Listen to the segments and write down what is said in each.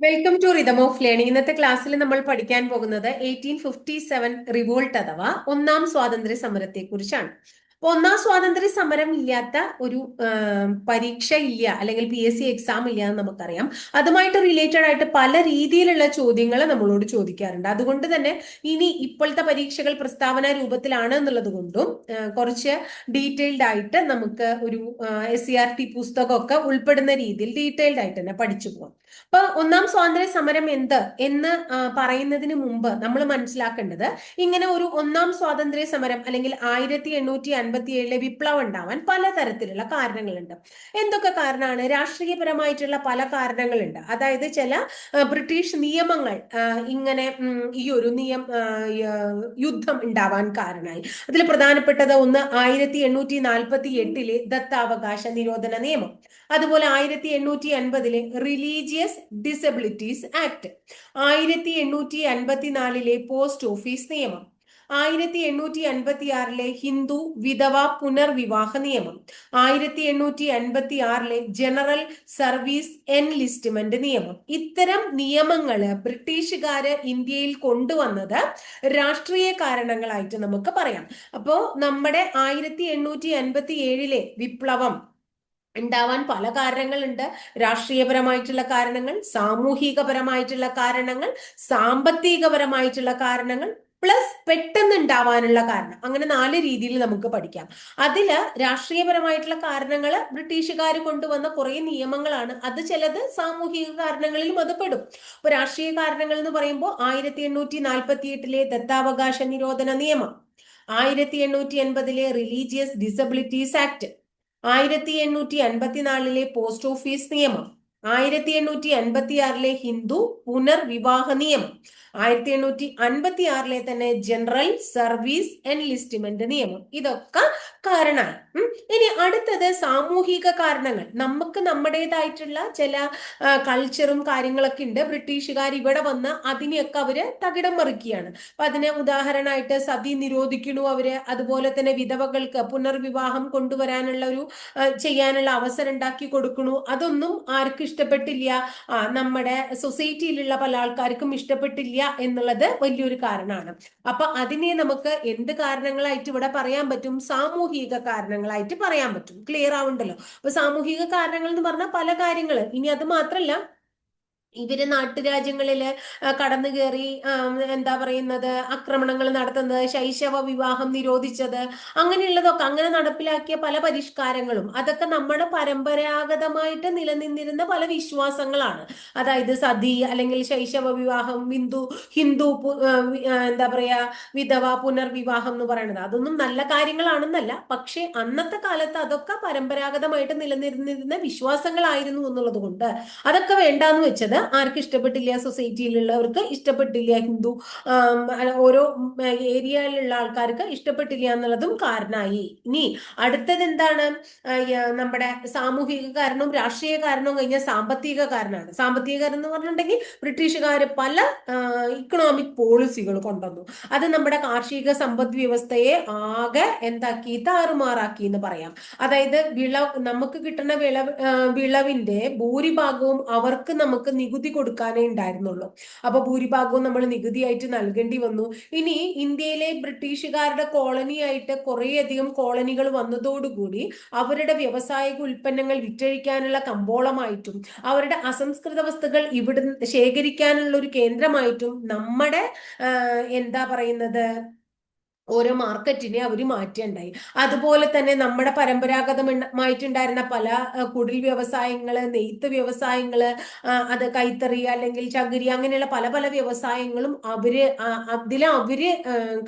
Welcome to rhythm of learning ഇന്നത്തെ ക്ലാസ്സിൽ നമ്മൾ പഠിക്കാൻ പോകുന്നത് എയ്റ്റീൻ ഫിഫ്റ്റി സെവൻ റിവോൾട്ട് അഥവാ ഒന്നാം സ്വാതന്ത്ര്യ സമരത്തെ കുറിച്ചാണ് അപ്പൊ ഒന്നാം സ്വാതന്ത്ര്യ സമരം ഇല്ലാത്ത ഒരു പരീക്ഷ ഇല്ല അല്ലെങ്കിൽ പി എസ് സി എക്സാം ഇല്ല എന്ന് നമുക്കറിയാം. അതുമായിട്ട് റിലേറ്റഡ് ആയിട്ട് പല രീതിയിലുള്ള ചോദ്യങ്ങൾ നമ്മളോട് ചോദിക്കാറുണ്ട്. അതുകൊണ്ട് തന്നെ ഇനി ഇപ്പോഴത്തെ പരീക്ഷകൾ പ്രസ്താവന രൂപത്തിലാണ് എന്നുള്ളത് കൊണ്ടും കുറച്ച് ഡീറ്റെയിൽഡ് ആയിട്ട് നമുക്ക് ഒരു എസ് സി ആർ ടി പുസ്തകമൊക്കെ ഉൾപ്പെടുന്ന രീതിയിൽ ഡീറ്റെയിൽഡ് ആയിട്ട് തന്നെ പഠിച്ചു പോകാം അപ്പൊ ഒന്നാം സ്വാതന്ത്ര്യ സമരം എന്ത് എന്ന് പറയുന്നതിന് മുമ്പ് നമ്മൾ മനസ്സിലാക്കേണ്ടത് ഇങ്ങനെ ഒരു ഒന്നാം സ്വാതന്ത്ര്യ സമരം അല്ലെങ്കിൽ ആയിരത്തി എണ്ണൂറ്റി അൻപത്തി ഏഴിലെ വിപ്ലവം ഉണ്ടാവാൻ പലതരത്തിലുള്ള കാരണങ്ങളുണ്ട്. എന്തൊക്കെ കാരണമാണ്? രാഷ്ട്രീയപരമായിട്ടുള്ള പല കാരണങ്ങളുണ്ട്. അതായത് ചില ബ്രിട്ടീഷ് നിയമങ്ങൾ ഇങ്ങനെ ഈ ഒരു നിയം യുദ്ധം ഉണ്ടാവാൻ കാരണമായി. അതിൽ പ്രധാനപ്പെട്ടത് ഒന്ന് ആയിരത്തി എണ്ണൂറ്റി നാൽപ്പത്തി എട്ടിലെ ദത്താവകാശ നിരോധന നിയമം. അതുപോലെ ആയിരത്തി എണ്ണൂറ്റി അൻപതിലെ റിലീജിയസ് ഡിസബിലിറ്റീസ് ആക്ട് ആയിരത്തി എണ്ണൂറ്റി അൻപത്തിനാലിലെ പോസ്റ്റ് ഓഫീസ് നിയമം. ആയിരത്തി എണ്ണൂറ്റി അൻപത്തി ആറിലെ ഹിന്ദു വിധവ പുനർവിവാഹ നിയമം ആയിരത്തി എണ്ണൂറ്റി അൻപത്തി ആറിലെ ജനറൽ സർവീസ് എൻലിസ്റ്റ്മെന്റ് നിയമം. ഇത്തരം നിയമങ്ങൾ ബ്രിട്ടീഷുകാര് ഇന്ത്യയിൽ കൊണ്ടുവന്നത് രാഷ്ട്രീയ കാരണങ്ങളായിട്ട് നമുക്ക് പറയാം. അപ്പോ നമ്മുടെ ആയിരത്തി എണ്ണൂറ്റി അൻപത്തി ഏഴിലെ വിപ്ലവം ഉണ്ടാവാൻ പല കാരണങ്ങളുണ്ട്. രാഷ്ട്രീയപരമായിട്ടുള്ള കാരണങ്ങൾ സാമൂഹികപരമായിട്ടുള്ള കാരണങ്ങൾ സാമ്പത്തികപരമായിട്ടുള്ള കാരണങ്ങൾ പ്ലസ് പെട്ടെന്ന് ഉണ്ടാവാനുള്ള കാരണം. അങ്ങനെ നാല് രീതിയിൽ നമുക്ക് പഠിക്കാം. അതിൽ രാഷ്ട്രീയപരമായിട്ടുള്ള കാരണങ്ങൾ ബ്രിട്ടീഷുകാർ കൊണ്ടുവന്ന കുറെ നിയമങ്ങളാണ്. അത് ചിലത് സാമൂഹിക കാരണങ്ങളിലും അത് പെടും. അപ്പൊ രാഷ്ട്രീയ കാരണങ്ങൾ എന്ന് പറയുമ്പോൾ ആയിരത്തി എണ്ണൂറ്റി നാൽപ്പത്തി എട്ടിലെ ദത്താവകാശ നിരോധന നിയമം ആയിരത്തി എണ്ണൂറ്റി എൺപതിലെ റിലീജിയസ് ഡിസബിലിറ്റീസ് ആക്ട് ആയിരത്തി എണ്ണൂറ്റി അൻപത്തിനാലിലെ പോസ്റ്റ് ഓഫീസ് നിയമം ആയിരത്തി എണ്ണൂറ്റി അൻപത്തി ഹിന്ദു പുനർവിവാഹ നിയമം ആയിരത്തി എണ്ണൂറ്റി അൻപത്തി ആറിലെ തന്നെ ജനറൽ സർവീസ് എൻലിസ്റ്റ്മെന്റ് നിയമം. ഇതൊക്കെ കാരണമാണ് ഇനി അടുത്തത് സാമൂഹിക കാരണങ്ങൾ. നമുക്ക് നമ്മുടേതായിട്ടുള്ള ചില കൾച്ചറും കാര്യങ്ങളൊക്കെ ഉണ്ട്. ബ്രിട്ടീഷുകാർ ഇവിടെ വന്ന് അതിനെയൊക്കെ അവർ തകിടം മറിക്കുകയാണ്. അപ്പൊ അതിനെ ഉദാഹരണമായിട്ട് സതി നിരോധിക്കണു അവർ. അതുപോലെ തന്നെ വിധവകൾക്ക് പുനർവിവാഹം കൊണ്ടുവരാനുള്ള ഒരു ചെയ്യാനുള്ള അവസരം ഉണ്ടാക്കി കൊടുക്കണു അതൊന്നും ആർക്കും ഇഷ്ടപ്പെട്ടില്ല. നമ്മുടെ സൊസൈറ്റിയിലുള്ള പല ആൾക്കാർക്കും ഇഷ്ടപ്പെട്ടില്ല. എന്നുള്ളത് വലിയൊരു കാരണമാണ്. അപ്പൊ അതിനെ നമുക്ക് എന്ത് കാരണങ്ങളായിട്ട് ഇവിടെ പറയാൻ പറ്റും? സാമൂഹിക കാരണങ്ങളായിട്ട് പറയാൻ പറ്റും. ക്ലിയർ ആവുണ്ടല്ലോ. അപ്പൊ സാമൂഹിക കാരണങ്ങൾ എന്ന് പറഞ്ഞാൽ പല കാര്യങ്ങൾ ഇനി അത് മാത്രല്ല ഇവർ നാട്ടുരാജ്യങ്ങളിൽ കടന്നു കയറി എന്താ പറയുന്നത് ആക്രമണങ്ങൾ നടത്തുന്നത് ശൈശവ വിവാഹം നിരോധിച്ചത് അങ്ങനെയുള്ളതൊക്കെ അങ്ങനെ നടപ്പിലാക്കിയ പല പരിഷ്കാരങ്ങളും അതൊക്കെ നമ്മുടെ പരമ്പരാഗതമായിട്ട് നിലനിന്നിരുന്ന പല വിശ്വാസങ്ങളാണ്. അതായത് സതി അല്ലെങ്കിൽ ശൈശവ വിവാഹം ഹിന്ദു ഹിന്ദു എന്താ പറയാ വിധവ പുനർവിവാഹം എന്ന് പറയുന്നത്. അതൊന്നും നല്ല കാര്യങ്ങളാണെന്നല്ല പക്ഷെ അന്നത്തെ കാലത്ത് അതൊക്കെ പരമ്പരാഗതമായിട്ട് നിലനിന്നിരുന്ന വിശ്വാസങ്ങളായിരുന്നു എന്നുള്ളത് കൊണ്ട് അതൊക്കെ വേണ്ടാന്ന് വെച്ചത് ആർക്ക് ഇഷ്ടപ്പെട്ടില്ല സൊസൈറ്റിയിലുള്ളവർക്ക് ഇഷ്ടപ്പെട്ടില്ല ഹിന്ദു ഓരോ ഏരിയയിലുള്ള ആൾക്കാർക്ക് ഇഷ്ടപ്പെട്ടില്ല എന്നുള്ളതും കാരണമായി. ഇനി അടുത്തത് എന്താണ് നമ്മുടെ സാമൂഹിക കാരണവും രാഷ്ട്രീയ കാരണവും കഴിഞ്ഞാൽ സാമ്പത്തിക കാരണമാണ്. സാമ്പത്തിക കാരണം എന്ന് പറഞ്ഞിട്ടുണ്ടെങ്കിൽ ബ്രിട്ടീഷുകാർ പല ഇക്കണോമിക് പോളിസികൾ കൊണ്ടുവന്നു. അത് നമ്മുടെ കാർഷിക സമ്പദ് വ്യവസ്ഥയെ ആകെ എന്താക്കി താറുമാറാക്കി എന്ന് പറയാം. അതായത് വിളവ് നമുക്ക് കിട്ടുന്ന വിളവ് വിളവിന്റെ ഭൂരിഭാഗവും അവർക്ക് നമുക്ക് നികുതി കൊടുക്കാനേ ഉണ്ടായിരുന്നുള്ളൂ. അപ്പൊ ഭൂരിഭാഗവും നമ്മൾ നികുതിയായിട്ട് നൽകേണ്ടി വന്നു. ഇനി ഇന്ത്യയിലെ ബ്രിട്ടീഷുകാരുടെ കോളനി ആയിട്ട് കുറേയധികം കോളനികൾ വന്നതോടുകൂടി അവരുടെ വ്യവസായിക ഉൽപ്പന്നങ്ങൾ വിറ്റഴിക്കാനുള്ള കമ്പോളമായിട്ടും അവരുടെ അസംസ്കൃത വസ്തുക്കൾ ഇവിടെ ശേഖരിക്കാനുള്ള ഒരു കേന്ദ്രമായിട്ടും നമ്മുടെ എന്താ പറയുന്നത് ഓരോ മാർക്കറ്റിനെ അവർ മാറ്റേണ്ടായി അതുപോലെ തന്നെ നമ്മുടെ പരമ്പരാഗതമായിട്ടുണ്ടായിരുന്ന പല കുടിൽ വ്യവസായങ്ങൾ നെയ്ത്ത് വ്യവസായങ്ങൾ അത് കൈത്തറി അല്ലെങ്കിൽ ചകിരി അങ്ങനെയുള്ള പല പല വ്യവസായങ്ങളും അവർ അതിൽ അവർ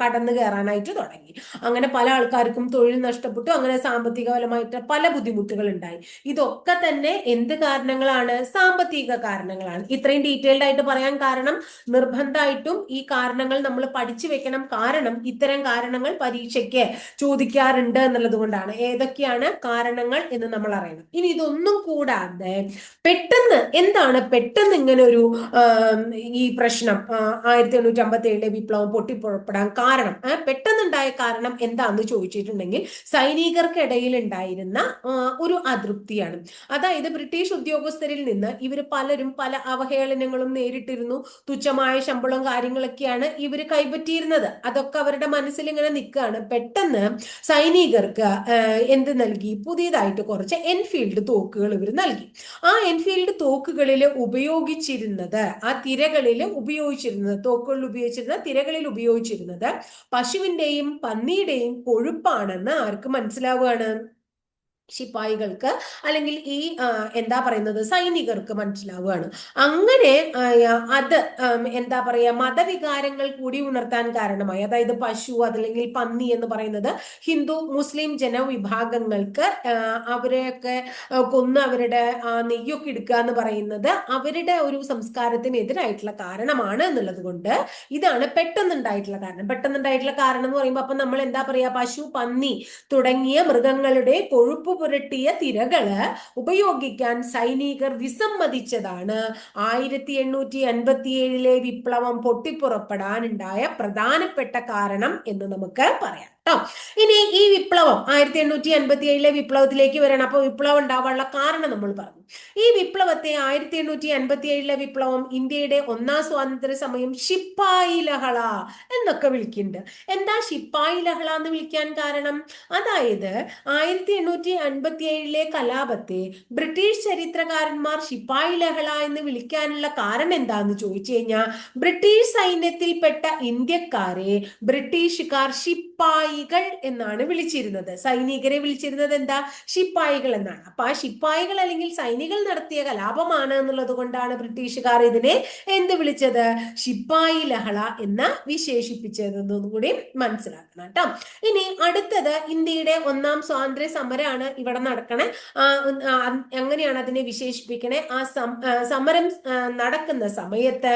കടന്നു കയറാനായിട്ട് തുടങ്ങി. അങ്ങനെ പല ആൾക്കാർക്കും തൊഴിൽ നഷ്ടപ്പെട്ടു. അങ്ങനെ സാമ്പത്തികപരമായിട്ട് പല ബുദ്ധിമുട്ടുകൾ ഉണ്ടായി ഇതൊക്കെ തന്നെ എന്ത് കാരണങ്ങളാണ്? സാമ്പത്തിക കാരണങ്ങളാണ്. ഇത്രയും ഡീറ്റെയിൽഡ് ആയിട്ട് പറയാൻ കാരണം നിർബന്ധമായിട്ടും ഈ കാരണങ്ങൾ നമ്മൾ പഠിച്ചു വെക്കണം. കാരണം ഇത്തരം കാരണങ്ങൾ പരീക്ഷയ്ക്ക് ചോദിക്കാറുണ്ട് എന്നുള്ളത് കൊണ്ടാണ്. ഏതൊക്കെയാണ് കാരണങ്ങൾ എന്ന് നമ്മൾ അറിയണം. ഇനി ഇതൊന്നും കൂടാതെ പെട്ടെന്ന് എന്താണ് പെട്ടെന്ന് ഇങ്ങനെ ഒരു ഈ പ്രശ്നം ആയിരത്തി എണ്ണൂറ്റി അമ്പത്തി ഏഴിലെ വിപ്ലവം പൊട്ടിപ്പുറപ്പെടാൻ കാരണം പെട്ടെന്നുണ്ടായ കാരണം എന്താന്ന് ചോദിച്ചിട്ടുണ്ടെങ്കിൽ സൈനികർക്കിടയിൽ ഉണ്ടായിരുന്ന ഒരു അതൃപ്തിയാണ്. അതായത് ബ്രിട്ടീഷ് ഉദ്യോഗസ്ഥരിൽ നിന്ന് ഇവർ പലരും പല അവഹേളനങ്ങളും നേരിട്ടിരുന്നു. തുച്ഛമായ ശമ്പളം കാര്യങ്ങളൊക്കെയാണ് ഇവർ കൈപ്പറ്റിയിരുന്നത്. അതൊക്കെ അവരുടെ മനസ്സിൽ ഇങ്ങനെ നിൽക്കുകയാണ് പെട്ടെന്ന് സൈനികർക്ക് എന്ത് നൽകി? പുതിയതായിട്ട് കുറച്ച് എൻഫീൽഡ് തോക്കുകൾ ഇവർ നൽകി. ആ എൻഫീൽഡ് തോക്കുകളിൽ ഉപയോഗിച്ചിരുന്നത് ആ തിരകളിൽ ഉപയോഗിച്ചിരുന്നത് തോക്കുകളിൽ ഉപയോഗിച്ചിരുന്ന തിരകളിൽ ഉപയോഗിച്ചിരുന്നത് പശുവിന്റെയും പന്നിയുടെയും കൊഴുപ്പാണെന്ന് ആർക്ക് മനസ്സിലാവുകയാണ്? ശിപ്പായികൾക്ക് അല്ലെങ്കിൽ ഈ എന്താ പറയുന്നത് സൈനികർക്ക് മനസ്സിലാവുകയാണ്. അങ്ങനെ അത് എന്താ പറയുക മതവികാരങ്ങൾ കൂടി ഉണർത്താൻ കാരണമായി. അതായത് പശു അതല്ലെങ്കിൽ പന്നി എന്ന് പറയുന്നത് ഹിന്ദു മുസ്ലിം ജനവിഭാഗങ്ങൾക്ക് അവരെയൊക്കെ കൊന്ന് അവരുടെ നെയ്യൊക്കെ എടുക്കുക എന്ന് പറയുന്നത് അവരുടെ ഒരു സംസ്കാരത്തിനെതിരായിട്ടുള്ള കാരണമാണ് എന്നുള്ളത് കൊണ്ട് ഇതാണ് പെട്ടെന്നുണ്ടായിട്ടുള്ള കാരണം. പെട്ടെന്നുണ്ടായിട്ടുള്ള കാരണം എന്ന് പറയുമ്പോൾ അപ്പൊ നമ്മൾ എന്താ പറയാ പശു പന്നി തുടങ്ങിയ മൃഗങ്ങളുടെ കൊഴുപ്പ് പുരട്ടിയ തിരകൾ ഉപയോഗിക്കാൻ സൈനികർ വിസമ്മതിച്ചതാണ്. ആയിരത്തി എണ്ണൂറ്റി അൻപത്തിയേഴിലെ വിപ്ലവം പൊട്ടിപ്പുറപ്പെടാനുണ്ടായ പ്രധാനപ്പെട്ട കാരണം എന്ന് നമുക്ക് പറയാം ഇനി ഈ വിപ്ലവം ആയിരത്തി എണ്ണൂറ്റി അൻപത്തി ഏഴിലെ വിപ്ലവത്തിലേക്ക് വരണം. അപ്പൊ വിപ്ലവം ഉണ്ടാവാനുള്ള കാരണം നമ്മൾ പറഞ്ഞു. ഈ വിപ്ലവത്തെ ആയിരത്തി എണ്ണൂറ്റി അൻപത്തി ഏഴിലെ വിപ്ലവം ഇന്ത്യയുടെ ഒന്നാം സ്വാതന്ത്ര്യ സമയം ഷിപ്പായി ലഹള എന്നൊക്കെ വിളിക്കുന്നുണ്ട്. എന്താ ഷിപ്പായി ലഹള എന്ന് വിളിക്കാൻ കാരണം? അതായത് ആയിരത്തി എണ്ണൂറ്റി അൻപത്തി ഏഴിലെ കലാപത്തെ ബ്രിട്ടീഷ് ചരിത്രകാരന്മാർ ഷിപ്പായി ലഹള എന്ന് വിളിക്കാനുള്ള കാരണം എന്താന്ന് ചോദിച്ചു കഴിഞ്ഞാൽ ബ്രിട്ടീഷ് സൈന്യത്തിൽപ്പെട്ട ഇന്ത്യക്കാരെ ബ്രിട്ടീഷുകാർ ഷിപ്പായികൾ എന്നാണ് വിളിച്ചിരുന്നത്. സൈനികരെ വിളിച്ചിരുന്നത് എന്താ? ഷിപ്പായികൾ എന്നാണ്. അപ്പൊ ആ ഷിപ്പായികൾ അല്ലെങ്കിൽ സൈനിക സൈനികൾ നടത്തിയ കലാപമാണ് എന്നുള്ളത് കൊണ്ടാണ് ബ്രിട്ടീഷുകാർ ഇതിനെ എന്ത് വിളിച്ചത്? ശിപ്പായി ലഹള എന്ന് വിശേഷിപ്പിച്ചതെന്നും കൂടി മനസ്സിലാക്കണം കേട്ടോ. ഇനി അടുത്തത് ഇന്ത്യയുടെ ഒന്നാം സ്വാതന്ത്ര്യ സമരമാണ് ഇവിടെ നടക്കണേ. എങ്ങനെയാണ് അതിനെ വിശേഷിപ്പിക്കണേ? ആ സമരം നടക്കുന്ന സമയത്ത്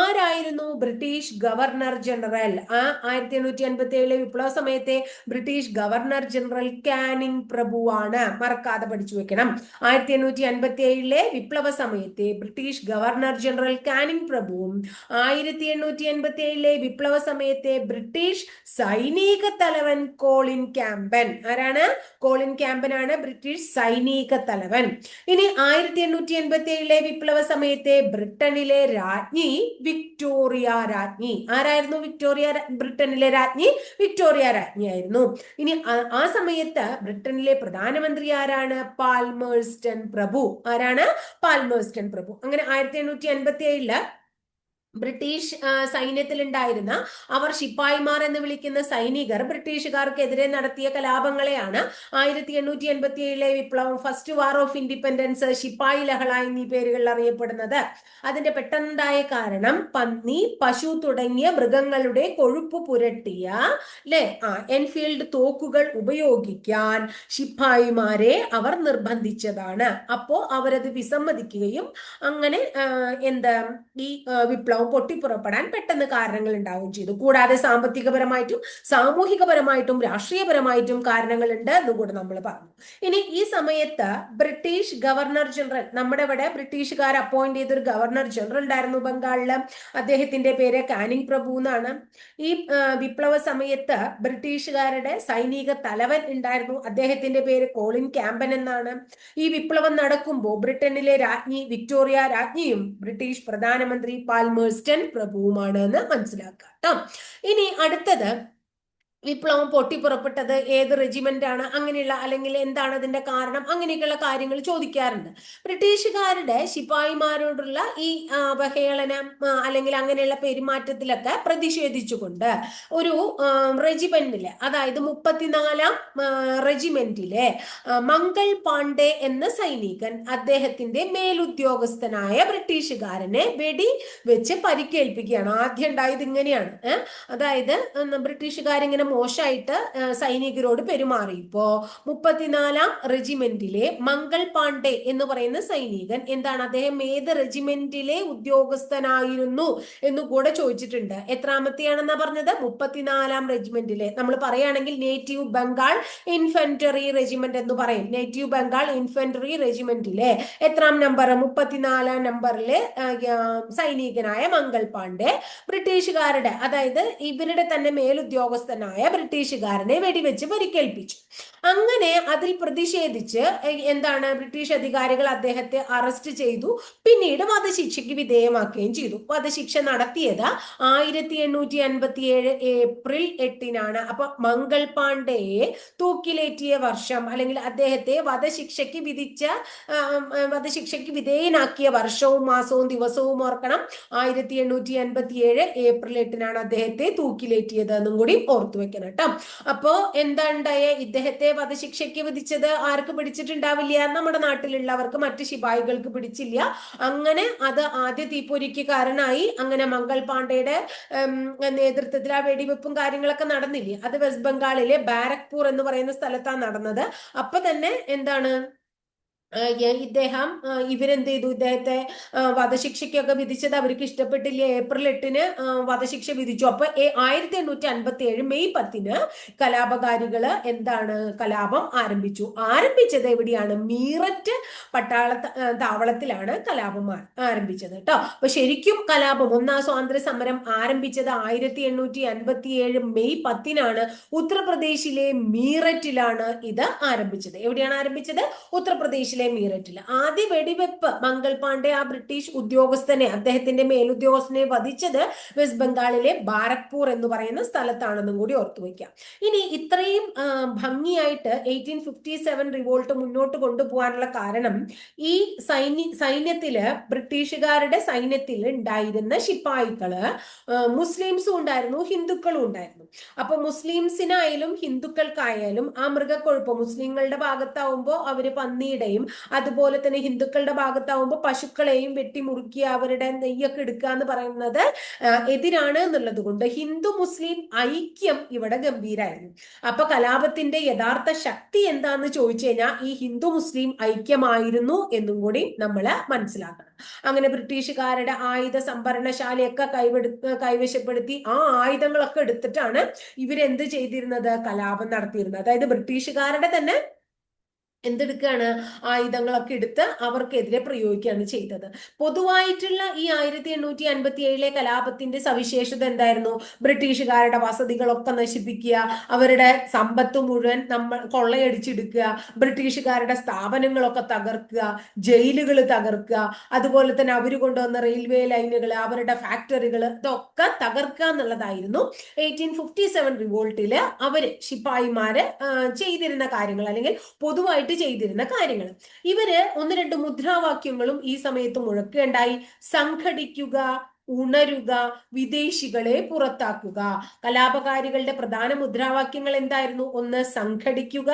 ആരായിരുന്നു ബ്രിട്ടീഷ് ഗവർണർ ജനറൽ? ആ ആയിരത്തി എണ്ണൂറ്റി അൻപത്തി ഏഴിലെ വിപ്ലവ സമയത്തെ ബ്രിട്ടീഷ് ഗവർണർ ജനറൽ കാനിങ് പ്രഭുവാണ്. മറക്കാതെ പഠിച്ചു വെക്കണം. ആയിരത്തി എണ്ണൂറ്റി അൻപത്തി ഏഴിലെ വിപ്ലവ സമയത്തെ ബ്രിട്ടീഷ് ഗവർണർ ജനറൽ കാനിങ് പ്രഭുവും ആയിരത്തി എണ്ണൂറ്റി എൺപത്തി ഏഴിലെ വിപ്ലവ സമയത്തെ ബ്രിട്ടീഷ് സൈനിക തലവൻ കോളിൻ ക്യാമ്പൻ. ആരാണ്? കോളിൻ ക്യാമ്പൻ ആണ് ബ്രിട്ടീഷ് സൈനിക തലവൻ. ഇനി ആയിരത്തി എണ്ണൂറ്റി എൺപത്തി ഏഴിലെ വിപ്ലവ സമയത്തെ ബ്രിട്ടനിലെ രാജ്ഞി വിക്ടോറിയ രാജ്ഞി. ആരായിരുന്നു വിക്ടോറിയ ബ്രിട്ടനിലെ രാജ്ഞി? വിക്ടോറിയ രാജ്ഞി ആയിരുന്നു. ഇനി ആ സമയത്ത് ബ്രിട്ടനിലെ പ്രധാനമന്ത്രി ആരാണ്? പാൽമേഴ്സ്റ്റൺ പ്രഭു. ആരാണ്? പാൽമേഴ്സ്റ്റൺ പ്രഭു. അങ്ങനെ ആയിരത്തി എണ്ണൂറ്റി എൺപത്തി ഏഴിൽ ബ്രിട്ടീഷ് സൈന്യത്തിലുണ്ടായിരുന്ന അവർ ശിപ്പായിമാർ എന്ന് വിളിക്കുന്ന സൈനികർ ബ്രിട്ടീഷുകാർക്കെതിരെ നടത്തിയ കലാപങ്ങളെയാണ് ആയിരത്തി എണ്ണൂറ്റി എൺപത്തി ഏഴിലെ വിപ്ലവം ഫസ്റ്റ് വാർ ഓഫ് ഇൻഡിപെൻഡൻസ് ശിപ്പായി ലഹള എന്നീ പേരുകളിൽ അറിയപ്പെടുന്നത്. അതിന്റെ പെട്ടെന്നുണ്ടായ കാരണം പന്നി പശു തുടങ്ങിയ മൃഗങ്ങളുടെ കൊഴുപ്പ് പുരട്ടിയ അല്ലെ ആ എൻഫീൽഡ് തോക്കുകൾ ഉപയോഗിക്കാൻ ശിപ്പായിമാരെ അവർ നിർബന്ധിച്ചതാണ്. അപ്പോ അവരത് വിസമ്മതിക്കുകയും അങ്ങനെ എന്താ ഈ വിപ്ലവം പൊട്ടിപ്പുറപ്പെടാൻ പെട്ടെന്ന് കാരണങ്ങൾ ഉണ്ടാവുകയും ചെയ്തു. കൂടാതെ സാമ്പത്തികപരമായിട്ടും സാമൂഹികപരമായിട്ടും രാഷ്ട്രീയപരമായിട്ടും കാരണങ്ങളുണ്ട് എന്നും കൂടെ നമ്മൾ പറഞ്ഞു. ഇനി ഈ സമയത്ത് ബ്രിട്ടീഷ് ഗവർണർ ജനറൽ നമ്മുടെ ഇവിടെ ബ്രിട്ടീഷുകാർ അപ്പോയിന്റ് ചെയ്തൊരു ഗവർണർ ജനറൽ ഉണ്ടായിരുന്നു ബംഗാളിൽ. അദ്ദേഹത്തിന്റെ പേര് കാനിങ് പ്രഭു എന്നാണ്. ഈ വിപ്ലവ സമയത്ത് ബ്രിട്ടീഷുകാരുടെ സൈനിക തലവൻ ഉണ്ടായിരുന്നു. അദ്ദേഹത്തിന്റെ പേര് കോളിൻ ക്യാമ്പൻ എന്നാണ്. ഈ വിപ്ലവം നടക്കുമ്പോൾ ബ്രിട്ടനിലെ രാജ്ഞി വിക്ടോറിയ രാജ്ഞിയും ബ്രിട്ടീഷ് പ്രധാനമന്ത്രി പാൽമേഴ്സ് ക്രിസ്റ്റൻ പ്രഭുവുമാണ് എന്ന് മനസ്സിലാക്കാം ഇനി അടുത്തത് വിപ്ലവം പൊട്ടിപ്പുറപ്പെട്ടത് ഏത് റെജിമെന്റ് ആണ്? അങ്ങനെയുള്ള അല്ലെങ്കിൽ എന്താണ് അതിന്റെ കാരണം? അങ്ങനെയൊക്കെയുള്ള കാര്യങ്ങൾ ചോദിക്കാറുണ്ട്. ബ്രിട്ടീഷുകാരുടെ ശിപായിമാരോടുള്ള ഈ അവഹേളനം അല്ലെങ്കിൽ അങ്ങനെയുള്ള പെരുമാറ്റത്തിലൊക്കെ പ്രതിഷേധിച്ചുകൊണ്ട് ഒരു റെജിമെന്റിലെ അതായത് മുപ്പത്തിനാലാം റെജിമെന്റിലെ മംഗൾ പാണ്ഡെ എന്ന സൈനികൻ അദ്ദേഹത്തിന്റെ മേലുദ്യോഗസ്ഥനായ ബ്രിട്ടീഷുകാരനെ വെടി വെച്ച് പരിക്കേൽപ്പിക്കുകയാണ്. ആദ്യം ഉണ്ടായത് ഇങ്ങനെയാണ്. അതായത് ബ്രിട്ടീഷുകാരിങ്ങനെ മോശമായിട്ട് സൈനികരോട് പെരുമാറി. ഇപ്പോ മുപ്പത്തിനാലാം റെജിമെന്റിലെ മംഗൾ പാണ്ഡെ എന്ന് പറയുന്ന സൈനികൻ എന്താണ്? അദ്ദേഹം ഏത് റെജിമെന്റിലെ ഉദ്യോഗസ്ഥനായിരുന്നു എന്നും കൂടെ ചോദിച്ചിട്ടുണ്ട്. എത്രാമത്തെയാണെന്നാ പറഞ്ഞത്? മുപ്പത്തിനാലാം റെജിമെന്റിലെ. നമ്മൾ പറയുകയാണെങ്കിൽ നേറ്റീവ് ബംഗാൾ ഇൻഫൻട്രി റെജിമെന്റ് എന്ന് പറയും. നേറ്റീവ് ബംഗാൾ ഇൻഫൻട്രി റെജിമെന്റിലെ എത്രാം നമ്പർ മുപ്പത്തിനാലാം നമ്പറിലെ സൈനികനായ മംഗൾ പാണ്ഡെ. ബ്രിട്ടീഷുകാരുടെ അതായത് ഇവരുടെ തന്നെ മേലുദ്യോഗസ്ഥനായ ബ്രിട്ടീഷുകാരനെ വെടിവെച്ച് പരിക്കേൽപ്പിച്ചു. അങ്ങനെ അതിൽ പ്രതിഷേധിച്ച് എന്താണ് ബ്രിട്ടീഷ് അധികാരികൾ അദ്ദേഹത്തെ അറസ്റ്റ് ചെയ്തു. പിന്നീട് വധശിക്ഷയ്ക്ക് വിധേയമാക്കുകയും ചെയ്തു. വധശിക്ഷ നടത്തിയത് ആയിരത്തി എണ്ണൂറ്റി അൻപത്തി ഏഴ് ഏപ്രിൽ എട്ടിനാണ്. അപ്പൊ മംഗൾ പാണ്ഡെയെ തൂക്കിലേറ്റിയ വർഷം അല്ലെങ്കിൽ അദ്ദേഹത്തെ വധശിക്ഷയ്ക്ക് വിധിച്ച വധശിക്ഷയ്ക്ക് വിധേയനാക്കിയ വർഷവും മാസവും ദിവസവും ഓർക്കണം. ആയിരത്തി എണ്ണൂറ്റി അൻപത്തി ഏഴ് ഏപ്രിൽ എട്ടിനാണ് അദ്ദേഹത്തെ തൂക്കിലേറ്റിയത് എന്നും കൂടി ഓർത്തു വെക്കണം കേട്ടോ. അപ്പോ എന്താണ്ടായ ഇദ്ദേഹത്തെ വധശിക്ഷയ്ക്ക് വിധിച്ചത് ആർക്ക് പിടിച്ചിട്ടുണ്ടാവില്ല നമ്മുടെ നാട്ടിലുള്ളവർക്ക് മറ്റ് ശിപായികൾക്ക് പിടിച്ചില്ല. അങ്ങനെ അത് ആദ്യ തീപ്പൊരിക്ക് കാരണമായി അങ്ങനെ മംഗൾ പാണ്ഡെയുടെ നേതൃത്വത്തിൽ ആ വെടിവെപ്പും കാര്യങ്ങളൊക്കെ നടന്നില്ലേ? അത് വെസ്റ്റ് ബംഗാളിലെ ബാരക്പൂർ എന്ന് പറയുന്ന സ്ഥലത്താണ് നടന്നത്. അപ്പൊ തന്നെ എന്താണ്? ഇദ്ദേഹം ഇവരെന്ത് ചെയ്തു ഇദ്ദേഹത്തെ വധശിക്ഷയ്ക്കൊക്കെ വിധിച്ചത് അവർക്ക് ഇഷ്ടപ്പെട്ടില്ല. ഏപ്രിൽ എട്ടിന് വധശിക്ഷ വിധിച്ചു. അപ്പൊ ആയിരത്തി എണ്ണൂറ്റി അൻപത്തി ഏഴ് മെയ് പത്തിന് കലാപകാരികൾ എന്താണ് കലാപം ആരംഭിച്ചു. ആരംഭിച്ചത് എവിടെയാണ്? മീററ്റ് പട്ടാള താവളത്തിലാണ് കലാപം ആരംഭിച്ചത് കേട്ടോ. അപ്പൊ ശരിക്കും കലാപം ഒന്നാം സ്വാതന്ത്ര്യ സമരം ആരംഭിച്ചത് ആയിരത്തി എണ്ണൂറ്റി അൻപത്തി ഏഴ് മെയ് പത്തിനാണ് ഉത്തർപ്രദേശിലെ മീററ്റിലാണ് ഇത് ആരംഭിച്ചത്. എവിടെയാണ് ആരംഭിച്ചത്? ഉത്തർപ്രദേശിൽ ബ്രിട്ടീഷിലെ മീററ്റിൽ ആദ്യ വെടിവെപ്പ് മംഗൾ പാണ്ഡെ ആ ബ്രിട്ടീഷ് ഉദ്യോഗസ്ഥനെ അദ്ദേഹത്തിന്റെ മേലുദ്യോഗസ്ഥനെ വധിച്ചത് വെസ്റ്റ് ബംഗാളിലെ ബാരക്പൂർ എന്ന് പറയുന്ന സ്ഥലത്താണെന്നും കൂടി ഓർത്തു വയ്ക്കാം. ഇനി ഇത്രയും ഭംഗിയായിട്ട് എയ്റ്റീൻ ഫിഫ്റ്റി സെവൻ റിവോൾട്ട് മുന്നോട്ട് കൊണ്ടുപോകാനുള്ള കാരണം ഈ സൈന്യ സൈന്യത്തിൽ ബ്രിട്ടീഷുകാരുടെ സൈന്യത്തിൽ ഉണ്ടായിരുന്ന ശിപ്പായികൾ മുസ്ലിംസും ഉണ്ടായിരുന്നു ഹിന്ദുക്കളും ഉണ്ടായിരുന്നു. അപ്പൊ മുസ്ലിംസിനായാലും ഹിന്ദുക്കൾക്കായാലും ആ മൃഗക്കൊഴുപ്പ് മുസ്ലിങ്ങളുടെ ഭാഗത്താവുമ്പോൾ അവർ പന്നിയുടെയും അതുപോലെ തന്നെ ഹിന്ദുക്കളുടെ ഭാഗത്താവുമ്പോൾ പശുക്കളെയും വെട്ടിമുറുക്കി അവരുടെ നെയ്യൊക്കെ എടുക്കുക എന്ന് പറയുന്നത് എതിരാണ് എന്നുള്ളത് കൊണ്ട് ഹിന്ദു മുസ്ലിം ഐക്യം ഇവിടെ ഗംഭീരായിരുന്നു. അപ്പൊ കലാപത്തിന്റെ യഥാർത്ഥ ശക്തി എന്താന്ന് ചോദിച്ചു കഴിഞ്ഞാൽ ഈ ഹിന്ദു മുസ്ലിം ഐക്യമായിരുന്നു എന്നും കൂടി നമ്മൾ മനസ്സിലാക്കണം. അങ്ങനെ ബ്രിട്ടീഷുകാരുടെ ആയുധ സംഭരണശാലയൊക്കെ കൈവെടു കൈവശപ്പെടുത്തി ആ ആയുധങ്ങളൊക്കെ എടുത്തിട്ടാണ് ഇവരെന്ത് ചെയ്തിരുന്നത്? കലാപം നടത്തിയിരുന്നത്. അതായത് ബ്രിട്ടീഷുകാരുടെ തന്നെ എന്തെടുക്കുകയാണ് ആയുധങ്ങളൊക്കെ എടുത്ത് അവർക്കെതിരെ പ്രയോഗിക്കുകയാണ് ചെയ്തത്. പൊതുവായിട്ടുള്ള ഈ ആയിരത്തി എണ്ണൂറ്റി അൻപത്തി ഏഴിലെ കലാപത്തിന്റെ സവിശേഷത എന്തായിരുന്നു? ബ്രിട്ടീഷുകാരുടെ വസതികളൊക്കെ നശിപ്പിക്കുക അവരുടെ സമ്പത്ത് മുഴുവൻ നമ്മൾ കൊള്ളയടിച്ചെടുക്കുക ബ്രിട്ടീഷുകാരുടെ സ്ഥാപനങ്ങളൊക്കെ തകർക്കുക ജയിലുകൾ തകർക്കുക അതുപോലെ തന്നെ അവർ കൊണ്ടുവന്ന റെയിൽവേ ലൈനുകൾ അവരുടെ ഫാക്ടറികൾ ഇതൊക്കെ തകർക്കുക എന്നുള്ളതായിരുന്നു. എയ്റ്റീൻ ഫിഫ്റ്റി സെവൻ റിവോൾട്ടിൽ അവർ ശിപ്പായിമാര് ചെയ്തിരുന്ന കാര്യങ്ങൾ. അല്ലെങ്കിൽ പൊതുവായിട്ട് ആയിട്ട് ചെയ്തിരുന്ന കാര്യങ്ങൾ. ഇവർ ഒന്ന് രണ്ട് മുദ്രാവാക്യങ്ങളും ഈ സമയത്ത് മുഴക്കുകയുണ്ടായി സംഘടിക്കുക ഉണരുക വിദേശികളെ പുറത്താക്കുക. കലാപകാരികളുടെ പ്രധാന മുദ്രാവാക്യങ്ങൾ എന്തായിരുന്നു? ഒന്ന് സംഘടിക്കുക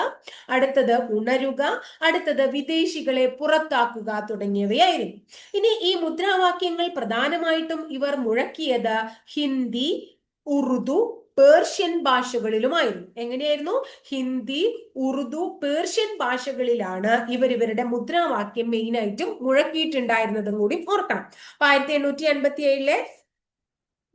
അടുത്തത് ഉണരുക അടുത്തത് വിദേശികളെ പുറത്താക്കുക തുടങ്ങിയവയായിരുന്നു. ഇനി ഈ മുദ്രാവാക്യങ്ങൾ പ്രധാനമായിട്ടും ഇവർ മുഴക്കിയത് ഹിന്ദി ഉറുദു പേർഷ്യൻ ഭാഷകളിലുമായിരുന്നു. എങ്ങനെയായിരുന്നു? ഹിന്ദി ഉറുദു പേർഷ്യൻ ഭാഷകളിലാണ് ഇവർ ഇവരുടെ മുദ്രാവാക്യം മെയിനായിട്ടും മുഴക്കിയിട്ടുണ്ടായിരുന്നതും കൂടി ഓർക്കണം. അപ്പൊ ആയിരത്തി എണ്ണൂറ്റി എൺപത്തി ഏഴിലെ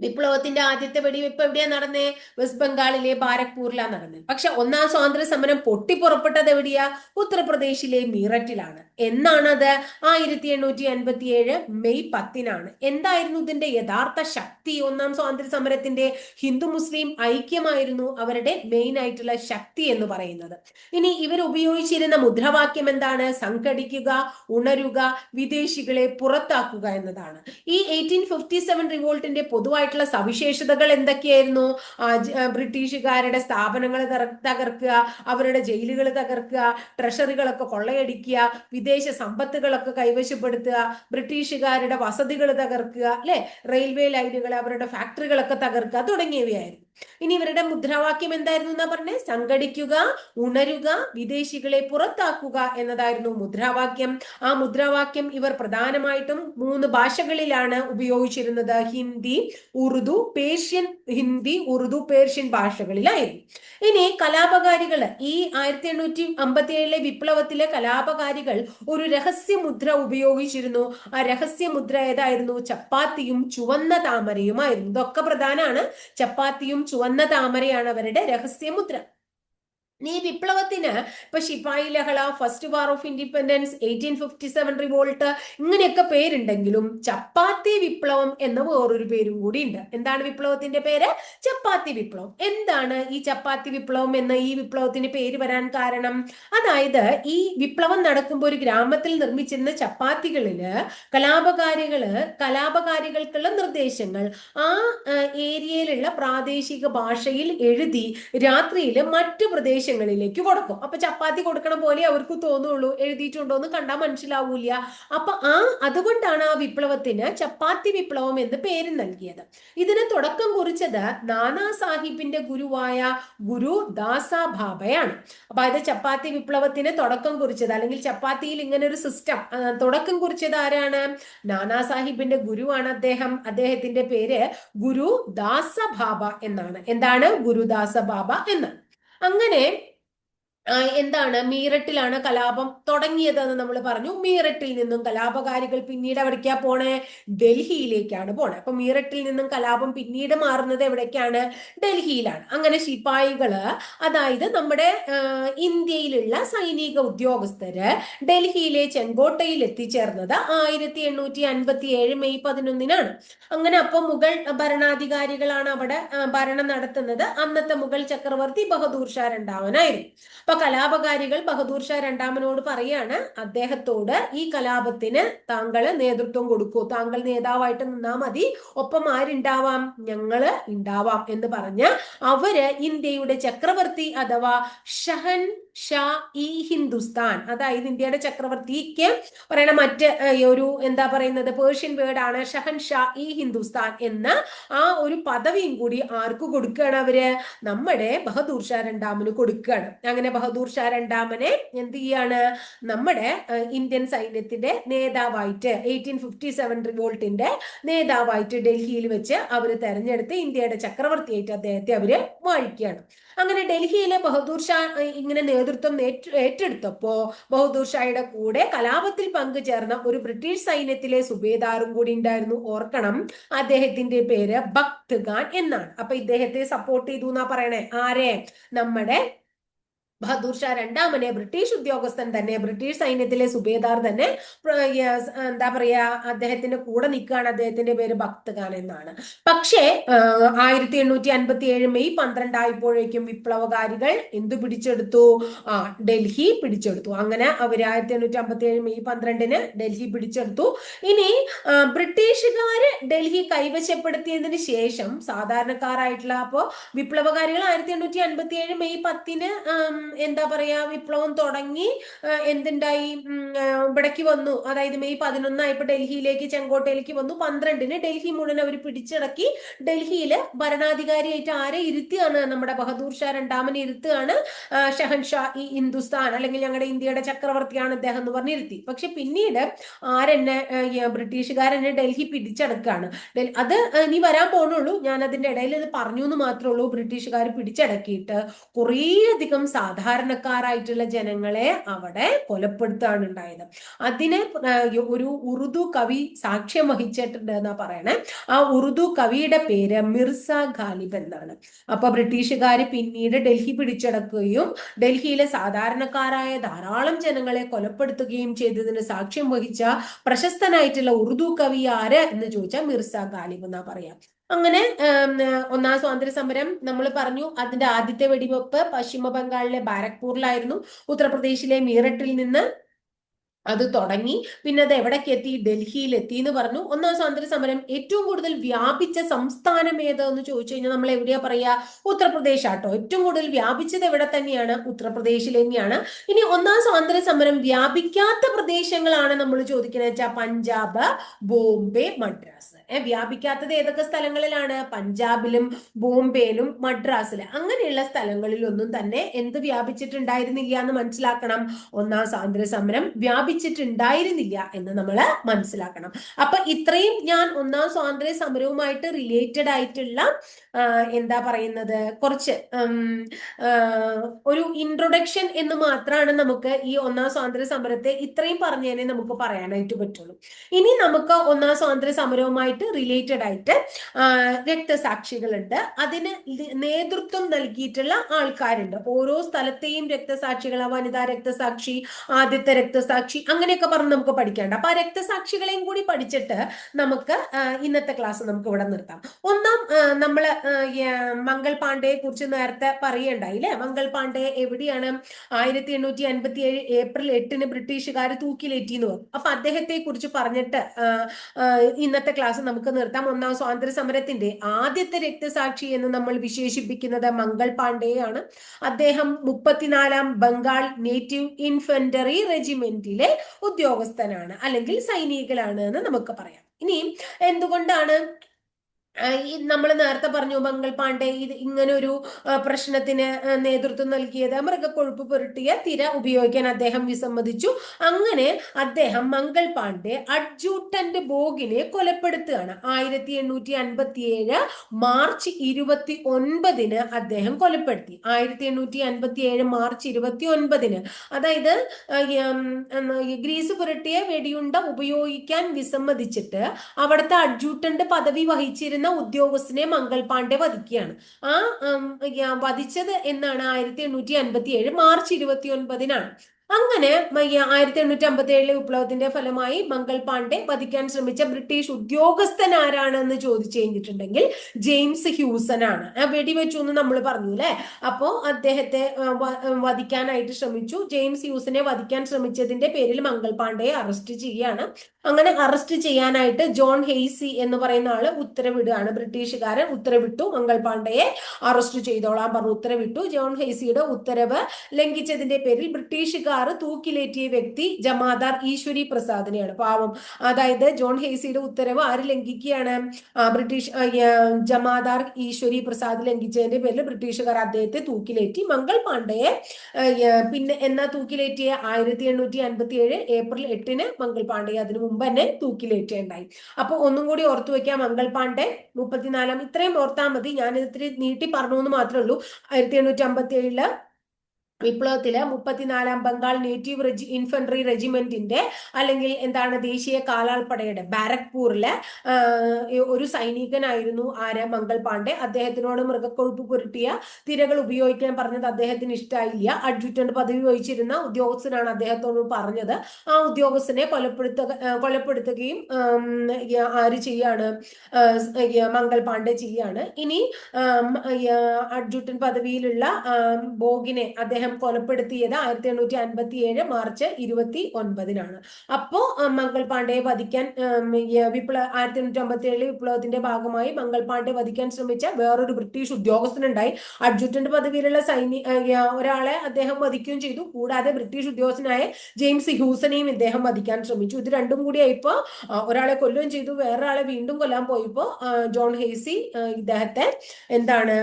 വിപ്ലവത്തിന്റെ ആദ്യത്തെ വെടിവെപ്പ് എവിടെയാ നടന്നേ? വെസ്റ്റ് ബംഗാളിലെ ബാരക്പൂരിലാണ് നടന്നത് പക്ഷെ ഒന്നാം സ്വാതന്ത്ര്യ സമരം പൊട്ടിപ്പുറപ്പെട്ടത് എവിടെയാ? ഉത്തർപ്രദേശിലെ മീററ്റിലാണ്. എന്നാണത്? ആയിരത്തി എണ്ണൂറ്റി അൻപത്തി ഏഴ് മെയ് പത്തിനാണ്. എന്തായിരുന്നു ഇതിന്റെ യഥാർത്ഥ ശക്തി? ഒന്നാം സ്വാതന്ത്ര്യ സമരത്തിന്റെ ഹിന്ദു മുസ്ലിം ഐക്യമായിരുന്നു അവരുടെ മെയിൻ ആയിട്ടുള്ള ശക്തി എന്ന് പറയുന്നത്. ഇനി ഇവർ ഉപയോഗിച്ചിരുന്ന മുദ്രാവാക്യം എന്താണ്? സംഘടിക്കുക ഉണരുക വിദേശികളെ പുറത്താക്കുക എന്നതാണ്. ഈ എയ്റ്റീൻ ഫിഫ്റ്റി സെവൻ റിവോൾട്ടിന്റെ പൊതുവായിട്ടുള്ള സവിശേഷതകൾ എന്തൊക്കെയായിരുന്നു? ബ്രിട്ടീഷുകാരുടെ സ്ഥാപനങ്ങൾ തകർക്കുക അവരുടെ ജയിലുകൾ തകർക്കുക ട്രഷറികളൊക്കെ കൊള്ളയടിക്കുക വിദേശ സമ്പത്തുകളൊക്കെ കൈവശപ്പെടുത്തുക ബ്രിട്ടീഷുകാരുടെ വസതികൾ തകർക്കുക അല്ലെ? റെയിൽവേ ലൈനുകൾ അവരുടെ ഫാക്ടറികളൊക്കെ തകർക്കുക തുടങ്ങിയവയായിരുന്നു. ഇനി ഇവരുടെ മുദ്രാവാക്യം എന്തായിരുന്നു എന്നാ പറഞ്ഞേ? സംഘടിക്കുക ഉണരുക വിദേശികളെ പുറത്താക്കുക എന്നതായിരുന്നു മുദ്രാവാക്യം. ആ മുദ്രാവാക്യം ഇവർ പ്രധാനമായിട്ടും മൂന്ന് ഭാഷകളിലാണ് ഉപയോഗിച്ചിരുന്നത്. ഹിന്ദി ഉറുദു പേർഷ്യൻ ഹിന്ദി ഉറുദു പേർഷ്യൻ ഭാഷകളിലായിരുന്നു. ഇനി കലാപകാരികൾ ഈ ആയിരത്തി എണ്ണൂറ്റി അമ്പത്തി ഏഴിലെ വിപ്ലവത്തിലെ കലാപകാരികൾ ഒരു രഹസ്യ മുദ്ര ഉപയോഗിച്ചിരുന്നു. ആ രഹസ്യ മുദ്ര ഏതായിരുന്നു? ചപ്പാത്തിയും ചുവന്ന താമരയുമായിരുന്നു. ഇതൊക്കെ പ്രധാനമാണ് ചപ്പാത്തിയും ചുവന്ന താമരയാണ് അവരുടെ രഹസ്യമുദ്ര നീ വിപ്ലവത്തിന് ഇപ്പൊ ശിപായി ലഹള first war of independence eighteen fifty seven revolt ഇങ്ങനെയൊക്കെ പേരുണ്ടെങ്കിലും ചപ്പാത്തി വിപ്ലവം എന്ന വേറൊരു പേരും കൂടി ഉണ്ട് എന്താണ് വിപ്ലവത്തിന്റെ പേര്? ചപ്പാത്തി വിപ്ലവം. എന്താണ് ഈ ചപ്പാത്തി വിപ്ലവം എന്ന ഈ വിപ്ലവത്തിന് പേര് വരാൻ കാരണം? അതായത് ഈ വിപ്ലവം നടക്കുമ്പോൾ ഒരു ഗ്രാമത്തിൽ നിർമ്മിച്ചിരുന്ന ചപ്പാത്തികളിൽ കലാപകാരികൾ കലാപകാരികൾക്കുള്ള നിർദ്ദേശങ്ങൾ ആ പ്രാദേശിക ഭാഷയിൽ എഴുതി രാത്രിയിൽ മറ്റു പ്രദേശങ്ങളിലേക്ക് കൊടുക്കും. അപ്പൊ ചപ്പാത്തി കൊടുക്കണ പോലെ അവർക്ക് തോന്നുള്ളൂ എഴുതിയിട്ടുണ്ടോ എന്ന് കണ്ടാൽ മനസ്സിലാവൂല അപ്പൊ ആ അതുകൊണ്ടാണ് ആ വിപ്ലവത്തിന് ചപ്പാത്തി വിപ്ലവം എന്ന് പേര് നൽകിയത്. ഇതിന് തുടക്കം കുറിച്ചത് നാനാ സാഹിബിന്റെ ഗുരുവായ ഗുരു ദാസ ബാബയാണ് അപ്പൊ അത് ചപ്പാത്തി വിപ്ലവത്തിന് തുടക്കം കുറിച്ചത് അല്ലെങ്കിൽ ചപ്പാത്തിയിൽ ഇങ്ങനെ ഒരു സിസ്റ്റം തുടക്കം കുറിച്ചത് ആരാണ്? നാനാ സാഹിബിന്റെ ഗുരുവാണ് അദ്ദേഹം. അദ്ദേഹത്തിന്റെ പേര് ഗുരു ദാസ ബാബ എന്നാണ്. എന്താണ്? ഗുരുദാസ ബാബ എന്ന്. അങ്ങനെ എന്താണ്? മീററ്റിലാണ് കലാപം തുടങ്ങിയതെന്ന് നമ്മൾ പറഞ്ഞു. മീററ്റിൽ നിന്നും കലാപകാരികൾ പിന്നീട് എവിടേക്കാ പോണേ? ഡൽഹിയിലേക്കാണ് പോണേ. അപ്പൊ മീററ്റിൽ നിന്നും കലാപം പിന്നീട് മാറുന്നത് എവിടേക്കാണ്? ഡൽഹിയിലാണ്. അങ്ങനെ ശിപായികൾ അതായത് നമ്മുടെ ഇന്ത്യയിലുള്ള സൈനിക ഉദ്യോഗസ്ഥര് ഡൽഹിയിലെ ചെങ്കോട്ടയിൽ എത്തിച്ചേർന്നത് ആയിരത്തി എണ്ണൂറ്റി അൻപത്തി ഏഴ് മെയ് പതിനൊന്നിനാണ്. അങ്ങനെ അപ്പൊ മുഗൾ ഭരണാധികാരികളാണ് അവിടെ ഭരണം നടത്തുന്നത്. അന്നത്തെ മുഗൾ ചക്രവർത്തി ബഹദൂർ ഷാ രണ്ടാമനായിരുന്നു. അപ്പൊ കലാപകാരികൾ ബഹദൂർ ഷാ രണ്ടാമനോട് പറയാണ് അദ്ദേഹത്തോട് ഈ കലാപത്തിന് താങ്കൾ നേതൃത്വം കൊടുക്കൂ താങ്കൾ നേതാവായിട്ട് നിന്നാ മതി ഒപ്പം ആരുണ്ടാവാം? ഞങ്ങൾ ഉണ്ടാവാം എന്ന് പറഞ്ഞ് അവർ ഇന്ത്യയുടെ ചക്രവർത്തി അഥവാ ഷഹൻ ഷാ ഇ ഹിന്ദുസ്ഥാൻ അതായത് ഇന്ത്യയുടെ ചക്രവർത്തിക്ക് പറയണ മറ്റ് ഒരു എന്താ പറയുന്നത് പേർഷ്യൻ വേർഡ് ആണ് ഷഹൻ ഷാ ഇ ഹിന്ദുസ്ഥാൻ എന്ന ആ ഒരു പദവിയും കൂടി ആർക്ക് കൊടുക്കുകയാണ് അവർ? നമ്മുടെ ബഹദൂർ ഷാ രണ്ടാമന് കൊടുക്കുകയാണ്. അങ്ങനെ ബഹദൂർ ഷാ രണ്ടാമനെ എന്ത് ചെയ്യാണ്? നമ്മുടെ ഇന്ത്യൻ സൈന്യത്തിന്റെ നേതാവായിട്ട് എയ്റ്റീൻ ഫിഫ്റ്റി സെവൻ റിവോൾട്ടിന്റെ നേതാവായിട്ട് ഡൽഹിയിൽ വെച്ച് അവർ തെരഞ്ഞെടുത്ത് ഇന്ത്യയുടെ ചക്രവർത്തിയായിട്ട് അദ്ദേഹത്തെ അവർ വാഴിക്കുകയാണ്. അങ്ങനെ ഡൽഹിയിലെ ബഹദൂർ ഷാ ഇങ്ങനെ നേതൃത്വം ഏറ്റെടുത്തപ്പോ ബഹദൂർ ഷായുടെ കൂടെ കലാപത്തിൽ പങ്കുചേർന്ന ഒരു ബ്രിട്ടീഷ് സൈന്യത്തിലെ സുബേദാറും കൂടി ഉണ്ടായിരുന്നു. ഓർക്കണം അദ്ദേഹത്തിന്റെ പേര് ഭക്ത് ഖാൻ എന്നാണ്. അപ്പൊ ഇദ്ദേഹത്തെ സപ്പോർട്ട് ചെയ്തു എന്നാ പറയണേ? ആരെ? നമ്മുടെ ബഹദൂർ ഷാ രണ്ടാമനെ ബ്രിട്ടീഷ് ഉദ്യോഗസ്ഥൻ തന്നെ ബ്രിട്ടീഷ് സൈന്യത്തിലെ സുബേദാർ തന്നെ എന്താ പറയാ അദ്ദേഹത്തിന്റെ കൂടെ നിൽക്കുകയാണ് അദ്ദേഹത്തിന്റെ പേര് ഭക്ത് ഖാൻ എന്നാണ്. പക്ഷേ ആയിരത്തി എണ്ണൂറ്റി അൻപത്തി ഏഴ് മെയ് പന്ത്രണ്ടായപ്പോഴേക്കും വിപ്ലവകാരികൾ എന്തു പിടിച്ചെടുത്തു? ആ ഡൽഹി പിടിച്ചെടുത്തു. അങ്ങനെ അവർ ആയിരത്തി എണ്ണൂറ്റി അമ്പത്തി ഏഴ് മെയ് പന്ത്രണ്ടിന് ഡൽഹി പിടിച്ചെടുത്തു. ഇനി ബ്രിട്ടീഷുകാർ ഡൽഹി കൈവശപ്പെടുത്തിയതിന് ശേഷം സാധാരണക്കാരായിട്ടുള്ള അപ്പോൾ വിപ്ലവകാരികൾ ആയിരത്തി എണ്ണൂറ്റി അൻപത്തി ഏഴ് മെയ് പത്തിന് എന്താ പറയാ വിപ്ലവം തുടങ്ങി എന്തുണ്ടായി? ഇവിടേക്ക് വന്നു. അതായത് മെയ് പതിനൊന്നായപ്പോ ഡൽഹിയിലേക്ക് ചെങ്കോട്ടയിലേക്ക് വന്നു. പന്ത്രണ്ടിന് ഡൽഹി മുഴുവൻ അവർ പിടിച്ചടക്കി ഡൽഹിയിൽ ഭരണാധികാരിയായിട്ട് ആരെ ഇരുത്തിയാണ്? നമ്മുടെ ബഹദൂർ ഷാ രണ്ടാമനെ ഇരുത്തുകയാണ് ഷഹൻഷാ ഈ ഹിന്ദുസ്ഥാൻ അല്ലെങ്കിൽ ഞങ്ങളുടെ ഇന്ത്യയുടെ ചക്രവർത്തിയാണ് അദ്ദേഹം എന്ന് പറഞ്ഞിരുത്തി പക്ഷെ പിന്നീട് ആരെന്നെ ബ്രിട്ടീഷുകാരെന്നെ ഡൽഹി പിടിച്ചടക്കാണ്. അത് നീ വരാൻ പോണുള്ളൂ. ഞാൻ അതിന്റെ ഇടയിൽ ഇത് പറഞ്ഞു എന്ന് മാത്രമേ ഉള്ളൂ. ബ്രിട്ടീഷുകാർ പിടിച്ചടക്കിയിട്ട് കുറേയധികം സാധാരണ സാധാരണക്കാരായിട്ടുള്ള ജനങ്ങളെ അവിടെ കൊലപ്പെടുത്താണ് ഉണ്ടായത്. അതിന് ഒരു ഉറുദു കവി സാക്ഷ്യം വഹിച്ചിട്ടുണ്ട് എന്നാ പറയണേ. ആ ഉറുദു കവിയുടെ പേര് മിർസ ഖാലിബ് എന്നാണ്. അപ്പൊ ബ്രിട്ടീഷുകാർ പിന്നീട് ഡൽഹി പിടിച്ചടക്കുകയും ഡൽഹിയിലെ സാധാരണക്കാരായ ധാരാളം ജനങ്ങളെ കൊലപ്പെടുത്തുകയും ചെയ്തതിന് സാക്ഷ്യം വഹിച്ച പ്രശസ്തനായിട്ടുള്ള ഉറുദു കവി ആര് എന്ന് ചോദിച്ചാൽ മിർസ ഖാലിബ് എന്നാ പറയാം. അങ്ങനെ ഒന്നാം സ്വാതന്ത്ര്യ സമരം നമ്മൾ പറഞ്ഞു. അതിന്റെ ആദ്യത്തെ വെടിവെപ്പ് പശ്ചിമ ബംഗാളിലെ ബാരക്പൂരിലായിരുന്നു. ഉത്തർപ്രദേശിലെ മീററ്റിൽ നിന്ന് അത് തുടങ്ങി. പിന്നെ അത് എവിടേക്ക് എത്തി? ഡൽഹിയിൽ എത്തി എന്ന് പറഞ്ഞു. ഒന്നാം സ്വാതന്ത്ര്യ സമരം ഏറ്റവും കൂടുതൽ വ്യാപിച്ച സംസ്ഥാനം ഏതെന്ന് ചോദിച്ചു കഴിഞ്ഞാൽ നമ്മൾ എവിടെയാ പറയാ? ഉത്തർപ്രദേശ് ആട്ടോ ഏറ്റവും കൂടുതൽ വ്യാപിച്ചത് എവിടെ തന്നെയാണ്? ഉത്തർപ്രദേശിൽ തന്നെയാണ്. ഇനി ഒന്നാം സ്വാതന്ത്ര്യ സമരം വ്യാപിക്കാത്ത പ്രദേശങ്ങളാണ് നമ്മൾ ചോദിക്കുന്നത് വെച്ചാൽ പഞ്ചാബ് ബോംബെ മദ്രാസ്. വ്യാപിക്കാത്തത് ഏതൊക്കെ സ്ഥലങ്ങളിലാണ്? പഞ്ചാബിലും ബോംബെയിലും മദ്രാസിലും. അങ്ങനെയുള്ള സ്ഥലങ്ങളിലൊന്നും തന്നെ എന്ത് വ്യാപിച്ചിട്ടുണ്ടായിരുന്നില്ല എന്ന് മനസ്സിലാക്കണം. ഒന്നാം സ്വാതന്ത്ര്യ സമരം വ്യാപിച്ചിട്ടുണ്ടായിരുന്നില്ല എന്ന് നമ്മൾ മനസ്സിലാക്കണം. അപ്പൊ ഇത്രയും ഞാൻ ഒന്നാം സ്വാതന്ത്ര്യ സമരവുമായിട്ട് റിലേറ്റഡ് ആയിട്ടുള്ള എന്താ പറയുന്നത് കുറച്ച് ഒരു ഇൻട്രൊഡക്ഷൻ എന്ന് മാത്രമാണ് നമുക്ക് ഈ ഒന്നാം സ്വാതന്ത്ര്യ സമരത്തെ ഇത്രയും പറഞ്ഞതിനെ നമുക്ക് പറയാനായിട്ട് പറ്റുള്ളൂ. ഇനി നമുക്ക് ഒന്നാം സ്വാതന്ത്ര്യ സമരവുമായിട്ട് റിലേറ്റഡ് ആയിട്ട് രക്തസാക്ഷികളുണ്ട്. അതിന് നേതൃത്വം നൽകിയിട്ടുള്ള ആൾക്കാരുണ്ട്. ഓരോ സ്ഥലത്തെയും രക്തസാക്ഷികൾ വനിതാ രക്തസാക്ഷി ആദ്യത്തെ രക്തസാക്ഷി അങ്ങനെയൊക്കെ പറഞ്ഞ് നമുക്ക് പഠിക്കാണ്ട് അപ്പൊ ആ രക്തസാക്ഷികളെയും കൂടി പഠിച്ചിട്ട് നമുക്ക് ഇന്നത്തെ ക്ലാസ് നമുക്ക് ഇവിടെ നിർത്താം. ഒന്നാം നമ്മൾ മംഗൾ പാണ്ഡെയെ കുറിച്ച് നേരത്തെ പറയണ്ടായി അല്ലെ മംഗൾ പാണ്ഡെ എവിടെയാണ്? ആയിരത്തി എണ്ണൂറ്റി അൻപത്തി ഏഴ് ഏപ്രിൽ എട്ടിന് ബ്രിട്ടീഷുകാർ തൂക്കിലേറ്റി എന്ന് പറഞ്ഞു. അപ്പൊ അദ്ദേഹത്തെ കുറിച്ച് പറഞ്ഞിട്ട് ഇന്നത്തെ ക്ലാസ് നമുക്ക് നിർത്താം. ഒന്നാം സ്വാതന്ത്ര്യ സമരത്തിന്റെ ആദ്യത്തെ രക്തസാക്ഷി എന്ന് നമ്മൾ വിശേഷിപ്പിക്കുന്നത് മംഗൾ പാണ്ഡെയാണ്. അദ്ദേഹം മുപ്പത്തിനാലാം ബംഗാൾ നേറ്റീവ് ഇൻഫെൻട്രി റെജിമെന്റിലെ ഉദ്യോഗസ്ഥനാണ് അല്ലെങ്കിൽ സൈനികനാണ് എന്ന് നമുക്ക് പറയാം. ഇനി എന്തുകൊണ്ടാണ് ഈ നമ്മൾ നേരത്തെ പറഞ്ഞു മംഗൾ പാണ്ഡെ ഇത് ഇങ്ങനെ ഒരു പ്രശ്നത്തിന് നേതൃത്വം നൽകിയത്. മൃഗക്കൊഴുപ്പ് പുരട്ടിയ തിര ഉപയോഗിക്കാൻ അദ്ദേഹം വിസമ്മതിച്ചു. അങ്ങനെ അദ്ദേഹം മംഗൾ പാണ്ഡെ അഡ്ജൂട്ടന്റ് ബോഗിനെ കൊലപ്പെടുത്തുകയാണ്. ആയിരത്തി എണ്ണൂറ്റി അൻപത്തി ഏഴ് മാർച്ച് ഇരുപത്തി ഒൻപതിന് അദ്ദേഹം കൊലപ്പെടുത്തി. ആയിരത്തി എണ്ണൂറ്റി അൻപത്തി ഏഴ് മാർച്ച് ഇരുപത്തി ഒൻപതിന് അതായത് ഗ്രീസ് പുരട്ടിയ വെടിയുണ്ട ഉപയോഗിക്കാൻ വിസമ്മതിച്ചിട്ട് അവിടുത്തെ അഡ്ജൂട്ടന്റ് പദവി വഹിച്ചിരുന്ന ഉദ്യോഗസ്ഥനെ മംഗൾ പാണ്ഡെ വധിക്കുകയാണ്. ആ വധിച്ചത് എന്നാണ് ആയിരത്തി എണ്ണൂറ്റി അൻപത്തി ഏഴ് മാർച്ച് ഇരുപത്തി ഒൻപതിനാണ് അങ്ങനെ ആയിരത്തി എണ്ണൂറ്റി അമ്പത്തി ഏഴിലെ വിപ്ലവത്തിന്റെ ഫലമായി മംഗൾ പാണ്ഡെ വധിക്കാൻ ശ്രമിച്ച ബ്രിട്ടീഷ് ഉദ്യോഗസ്ഥൻ ആരാണെന്ന് ചോദിച്ചു കഴിഞ്ഞിട്ടുണ്ടെങ്കിൽ ജെയിംസ് ഹ്യൂസൺ ആണ്. വെടിവെച്ചു എന്ന് നമ്മൾ പറഞ്ഞു അല്ലെ? അപ്പോ അദ്ദേഹത്തെ വധിക്കാനായിട്ട് ശ്രമിച്ചു. ജെയിംസ് ഹ്യൂസനെ വധിക്കാൻ ശ്രമിച്ചതിന്റെ പേരിൽ മംഗൾ പാണ്ഡെയെ അറസ്റ്റ് ചെയ്യുകയാണ്. അങ്ങനെ അറസ്റ്റ് ചെയ്യാനായിട്ട് ജോൺ ഹെയ്സി എന്ന് പറയുന്ന ആൾ ഉത്തരവിടുകയാണ്. ബ്രിട്ടീഷുകാരൻ ഉത്തരവിട്ടു മംഗൾ പാണ്ഡെയെ അറസ്റ്റ് ചെയ്തോളാൻ പറഞ്ഞു ഉത്തരവിട്ടു. ജോൺ ഹെയ്സിയുടെ ഉത്തരവ് ലംഘിച്ചതിന്റെ പേരിൽ ബ്രിട്ടീഷുകാർ ആറ് തൂക്കിലേറ്റിയ വ്യക്തി ജമാദാർ ഈശ്വരി പ്രസാദിനെയാണ്. പാവം. അതായത് ജോൺ ഹേസിയുടെ ഉത്തരവ് ആര് ലംഘിക്കുകയാണ്? ബ്രിട്ടീഷ് ജമാദാർ ഈശ്വരി പ്രസാദ് ലംഘിച്ചതിന്റെ പേരിൽ ബ്രിട്ടീഷുകാർ അദ്ദേഹത്തെ തൂക്കിലേറ്റി. മംഗൾ പാണ്ഡയെ പിന്നെ എന്നാ തൂക്കിലേറ്റിയ? ആയിരത്തി എണ്ണൂറ്റി അൻപത്തി ഏഴ് ഏപ്രിൽ എട്ടിന് മംഗൾ പാണ്ഡയെ അതിനു മുമ്പ് തന്നെ തൂക്കിലേറ്റുണ്ടായി. അപ്പൊ ഒന്നും കൂടി ഓർത്തു വെക്കാം മംഗൾ പാണ്ഡെ. മുപ്പത്തിനാലാം ഇത്രയും ഓർത്താൽ മതി. ഞാൻ ഇത്തിരി നീട്ടി പറഞ്ഞു എന്ന് മാത്രമേ ഉള്ളൂ. ആയിരത്തി എണ്ണൂറ്റി അമ്പത്തി ഏഴിൽ വിപ്ലവത്തിൽ മുപ്പത്തിനാലാം ബംഗാൾ നേറ്റീവ് റെജി ഇൻഫൻട്രി റെജിമെന്റിന്റെ അല്ലെങ്കിൽ എന്താണ് ദേശീയ കാലാൾപ്പടയുടെ ബാരക്പൂരിലെ ഒരു സൈനികനായിരുന്നു ആര്? മംഗൾ പാണ്ഡെ. അദ്ദേഹത്തിനോട് മൃഗക്കൊഴുപ്പ് പുരട്ടിയ തിരകൾ ഉപയോഗിക്കാൻ പറഞ്ഞത് അദ്ദേഹത്തിന് ഇഷ്ടമായില്ല അഡ്ജുറ്റന്റ് പദവി വഹിച്ചിരുന്ന ഉദ്യോഗസ്ഥനാണ് അദ്ദേഹത്തോട് പറഞ്ഞത്. ആ ഉദ്യോഗസ്ഥനെ കൊലപ്പെടുത്ത കൊലപ്പെടുത്തുകയും ആര് ചെയ്യാണ് മംഗൾ പാണ്ഡെ ചെയ്യാണ്. ഇനി അഡ്ജുറ്റൻ പദവിയിലുള്ള ബോഗിനെ അദ്ദേഹം അദ്ദേഹം കൊലപ്പെടുത്തിയത് ആയിരത്തി എണ്ണൂറ്റി അൻപത്തി ഏഴ് മാർച്ച് ഇരുപത്തി ഒൻപതിനാണ് അപ്പോ മംഗൾ പാണ്ഡെയെ വധിക്കാൻ വിപ്ലവ ആയിരത്തി എണ്ണൂറ്റി അമ്പത്തി ഏഴിലെ വിപ്ലവത്തിന്റെ ഭാഗമായി മംഗൾ പാണ്ഡെ വധിക്കാൻ ശ്രമിച്ച വേറൊരു ബ്രിട്ടീഷ് ഉദ്യോഗസ്ഥനുണ്ടായി. അഡ്ജുറ്റന്റ് പദവിയിലുള്ള സൈനിക ഒരാളെ അദ്ദേഹം വധിക്കുകയും ചെയ്തു. കൂടാതെ ബ്രിട്ടീഷ് ഉദ്യോഗസ്ഥനായ ജെയിംസ് ഹ്യൂസനെയും ഇദ്ദേഹം വധിക്കാൻ ശ്രമിച്ചു. ഇത് രണ്ടും കൂടി ആയിപ്പോ ഒരാളെ കൊല്ലുകയും ചെയ്തു. വേറൊരാളെ വീണ്ടും കൊല്ലാൻ പോയപ്പോ ജോൺ ഹേസി ഇദ്ദേഹത്തെ എന്താണ്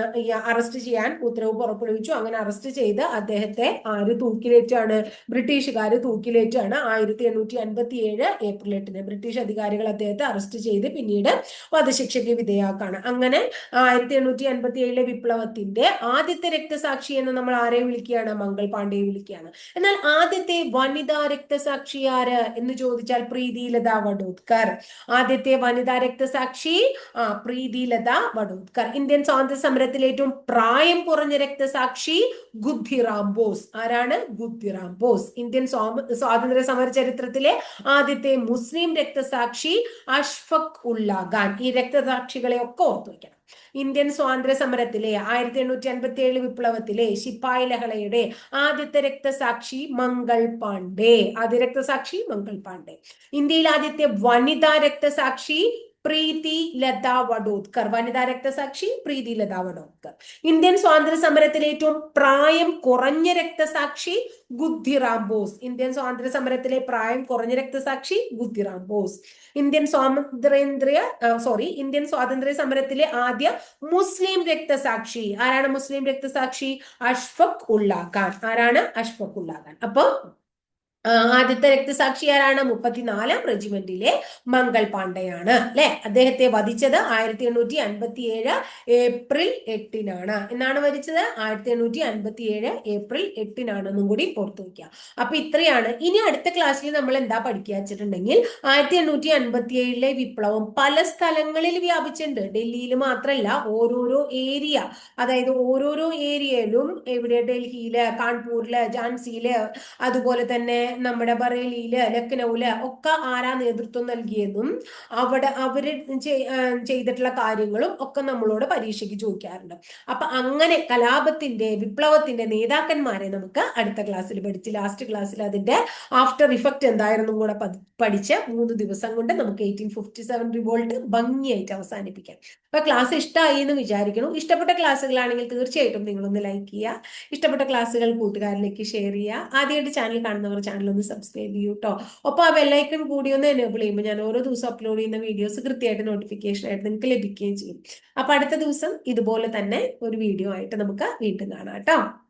അറസ്റ്റ് ചെയ്യാൻ ഉത്തരവ് പുറപ്പെടുവിച്ചു. അങ്ങനെ അറസ്റ്റ് ചെയ്ത് അദ്ദേഹം അദ്ദേഹത്തെ ആര് തൂക്കിലേറ്റാണ്? ബ്രിട്ടീഷുകാർ തൂക്കിലേറ്റാണ് ആയിരത്തി എണ്ണൂറ്റി അൻപത്തി ഏഴ് ഏപ്രിൽ എട്ടിന്. ബ്രിട്ടീഷ് അധികാരികൾ അദ്ദേഹത്തെ അറസ്റ്റ് ചെയ്ത് പിന്നീട് വധശിക്ഷയ്ക്ക് വിധേയാക്കാണ് അങ്ങനെ ആയിരത്തി എണ്ണൂറ്റി അൻപത്തി ഏഴിലെ വിപ്ലവത്തിന്റെ ആദ്യത്തെ രക്തസാക്ഷി എന്ന് നമ്മൾ ആരെ വിളിക്കുകയാണ്? മംഗൾ പാണ്ഡെയെ വിളിക്കുകയാണ്. എന്നാൽ ആദ്യത്തെ വനിതാ രക്തസാക്ഷി ആര് എന്ന് ചോദിച്ചാൽ പ്രീതിലത വഡോത്കർ ആദ്യത്തെ വനിതാ രക്തസാക്ഷി ആ പ്രീതിലത വഡോത്കർ ഇന്ത്യൻ സ്വാതന്ത്ര്യ സമരത്തിൽ ഏറ്റവും പ്രായം കുറഞ്ഞ രക്തസാക്ഷി ഗുദ്ധിറാം ബോസ് ആരാണ്? ബുദ്ധിറാം ബോസ് ഇന്ത്യൻ സ്വാതന്ത്ര്യ സമര ചരിത്രത്തിലെ ആദ്യത്തെ മുസ്ലിം രക്തസാക്ഷി അഷ്ഫഖ് ഉള്ള ഖാൻ. ഈ രക്തസാക്ഷികളെ ഒക്കെ ഓർത്തു വയ്ക്കണം ഇന്ത്യൻ സ്വാതന്ത്ര്യ സമരത്തിലെ ആയിരത്തി എണ്ണൂറ്റി അൻപത്തി ഏഴ് വിപ്ലവത്തിലെ ശിപ്പായി ലഹളയുടെ ആദ്യത്തെ രക്തസാക്ഷി മംഗൾ പാണ്ഡെ. ആദ്യ രക്തസാക്ഷി മംഗൾ പാണ്ഡെ. ഇന്ത്യയിൽ ആദ്യത്തെ വനിതാ രക്തസാക്ഷി പ്രീതി ലത വഡോദ്കർ. വനിതാ രക്തസാക്ഷി പ്രീതി ലത വഡോദ്കർ. ഇന്ത്യൻ സ്വാതന്ത്ര്യ സമരത്തിൽ ഏറ്റവും പ്രായം കുറഞ്ഞ രക്തസാക്ഷി ഗുദ്ധിറാം ബോസ്. ഇന്ത്യൻ സ്വാതന്ത്ര്യ സമരത്തിലെ പ്രായം കുറഞ്ഞ രക്തസാക്ഷി ഗുദ്ധിറാം ബോസ്. ഇന്ത്യൻ സ്വാതന്ത്ര്യ സോറി ഇന്ത്യൻ സ്വാതന്ത്ര്യ സമരത്തിലെ ആദ്യ മുസ്ലിം രക്തസാക്ഷി. ആരാണ് മുസ്ലിം രക്തസാക്ഷി? അഷ്ഫഖ് ഉള്ള ഖാൻ ആരാണ്? അഷ്ഫഖ് ഉള്ള ഖാൻ അപ്പൊ ആദ്യത്തെ രക്തസാക്ഷി ആരാണ് മുപ്പത്തിനാലാം റെജിമെന്റിലെ മംഗൾ പാണ്ഡെയാണ് അല്ലെ? അദ്ദേഹത്തെ വധിച്ചത് ആയിരത്തി എണ്ണൂറ്റി അൻപത്തി ഏഴ് ഏപ്രിൽ എട്ടിനാണ്. എന്നാണ് വധിച്ചത്? ആയിരത്തി എണ്ണൂറ്റി അൻപത്തി ഏഴ് ഏപ്രിൽ എട്ടിനാണെന്നും കൂടി ഓർത്തു വയ്ക്കുക. അപ്പൊ ഇത്രയാണ്. ഇനി അടുത്ത ക്ലാസ്സിൽ നമ്മൾ എന്താ പഠിക്കുക വെച്ചിട്ടുണ്ടെങ്കിൽ ആയിരത്തി എണ്ണൂറ്റി അൻപത്തി ഏഴിലെ വിപ്ലവം പല സ്ഥലങ്ങളിൽ വ്യാപിച്ചിട്ടുണ്ട്. ഡൽഹിയിൽ മാത്രമല്ല ഓരോരോ ഏരിയ അതായത് ഓരോരോ ഏരിയയിലും ഇവിടെ ഡൽഹിയിൽ കാൺപൂരിൽ ഝാൻസിയിൽ അതുപോലെ തന്നെ നമ്മുടെ ബറേലിയിൽ ലക്നൌൽ ഒക്കെ ആരാ നേതൃത്വം നൽകിയതും അവിടെ അവർ ചെയ്തിട്ടുള്ള കാര്യങ്ങളും ഒക്കെ നമ്മളോട് പരീക്ഷയ്ക്ക് ചോദിക്കാറുണ്ട്. അപ്പൊ അങ്ങനെ കലാപത്തിന്റെ വിപ്ലവത്തിന്റെ നേതാക്കന്മാരെ നമുക്ക് അടുത്ത ക്ലാസ്സിൽ പഠിച്ച് ലാസ്റ്റ് ക്ലാസ്സിൽ അതിന്റെ ആഫ്റ്റർ ഇഫക്റ്റ് എന്തായിരുന്നു കൂടെ പഠിച്ച് മൂന്ന് ദിവസം കൊണ്ട് നമുക്ക് എയ്റ്റീൻ ഫിഫ്റ്റി സെവൻ റിവോൾട്ട് ഭംഗിയായിട്ട് അവസാനിപ്പിക്കാം. അപ്പൊ ക്ലാസ് ഇഷ്ടമായി എന്ന് വിചാരിക്കുന്നു ഇഷ്ടപ്പെട്ട ക്ലാസ്സുകളാണെങ്കിൽ തീർച്ചയായിട്ടും നിങ്ങളൊന്ന് ലൈക്ക് ചെയ്യുക. ഇഷ്ടപ്പെട്ട ക്ലാസ്സുകൾ കൂട്ടുകാരിലേക്ക് ഷെയർ ചെയ്യുക. ആദ്യമായിട്ട് ചാനൽ കാണുന്നവർ ചാനൽ ഒന്ന് സബ്സ്ക്രൈബ് ചെയ്യൂ കേട്ടോ ഒപ്പം ആ ബെല്ലൈക്കൺ കൂടി ഒന്ന് എനേബിൾ ചെയ്യുമ്പോൾ ഞാൻ ഓരോ ദിവസം അപ്ലോഡ് ചെയ്യുന്ന വീഡിയോസ് കൃത്യമായിട്ട് നോട്ടിഫിക്കേഷൻ ആയിട്ട് നിങ്ങൾക്ക് ലഭിക്കുകയും ചെയ്യും. അപ്പൊ അടുത്ത ദിവസം ഇതുപോലെ തന്നെ ഒരു വീഡിയോ ആയിട്ട് നമുക്ക് വീണ്ടും കാണാം കേട്ടോ.